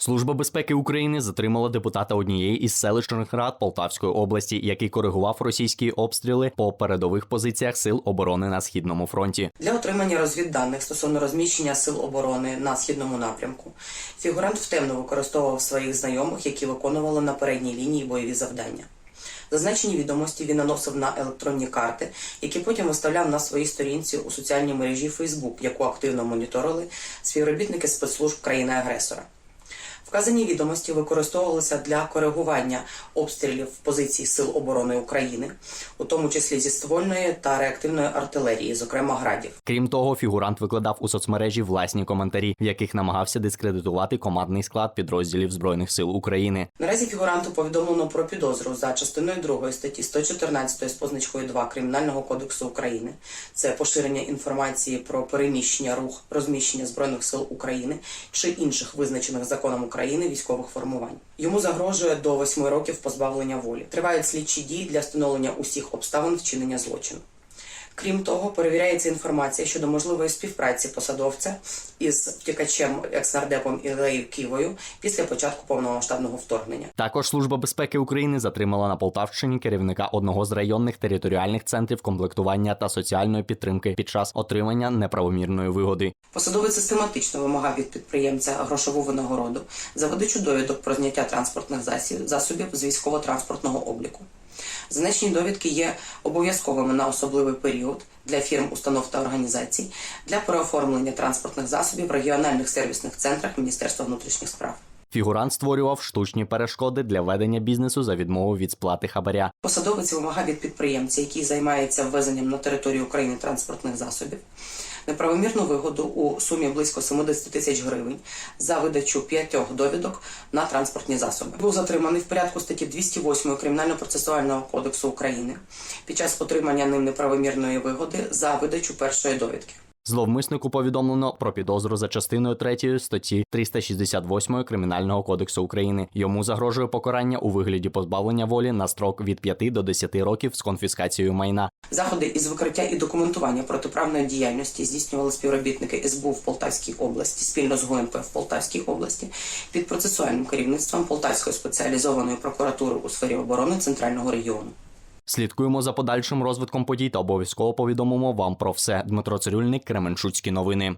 Служба безпеки України затримала депутата однієї із селищних рад Полтавської області, який коригував російські обстріли по передових позиціях сил оборони на східному фронті. Для отримання розвідданих стосовно розміщення сил оборони на східному напрямку фігурант втемно використовував своїх знайомих, які виконували на передній лінії бойові завдання. Зазначені відомості він наносив на електронні карти, які потім виставляв на своїй сторінці у соціальній мережі Facebook, яку активно моніторили співробітники спецслужб країни-агресора. Вказані відомості використовувалися для коригування обстрілів позицій Сил оборони України, у тому числі зі ствольної та реактивної артилерії, зокрема градів. Крім того, фігурант викладав у соцмережі власні коментарі, в яких намагався дискредитувати командний склад підрозділів збройних сил України. Наразі фігуранту повідомлено про підозру за частиною 2 статті 114 з позначкою 2 Кримінального кодексу України. Це поширення інформації про переміщення, рух, розміщення збройних сил України чи інших визначених законом України військових формувань. Йому загрожує до 8 років позбавлення волі. Тривають слідчі дії для встановлення усіх обставин вчинення злочину. Крім того, перевіряється інформація щодо можливої співпраці посадовця із втікачем екснардепом Ілею Ківою після початку повномасштабного вторгнення. Також служба безпеки України затримала на Полтавщині керівника одного з районних територіальних центрів комплектування та соціальної підтримки під час отримання неправомірної вигоди. Посадовець систематично вимагав від підприємця грошову винагороду за видачу довідок про зняття транспортних засіб, засобів з військово-транспортного обліку. Зазначені довідки є обов'язковими на особливий період для фірм, установ та організацій для переоформлення транспортних засобів в регіональних сервісних центрах Міністерства внутрішніх справ. Фігурант створював штучні перешкоди для ведення бізнесу за відмову від сплати хабаря. Посадовець вимагав від підприємця, який займається ввезенням на територію України транспортних засобів, неправомірну вигоду у сумі близько 70 тисяч гривень за видачу п'ятьох довідок на транспортні засоби. Був затриманий в порядку статті 208 Кримінально-процесуального кодексу України під час отримання ним неправомірної вигоди за видачу першої довідки. Зловмиснику повідомлено про підозру за частиною 3 статті 368 Кримінального кодексу України. Йому загрожує покарання у вигляді позбавлення волі на строк від 5 до 10 років з конфіскацією майна. Заходи із викриття і документування протиправної діяльності здійснювали співробітники СБУ в Полтавській області спільно з ГУНП в Полтавській області під процесуальним керівництвом Полтавської спеціалізованої прокуратури у сфері оборони центрального регіону. Слідкуємо за подальшим розвитком подій та обов'язково повідомимо вам про все. Дмитро Цирюльник, Кременчуцькі новини.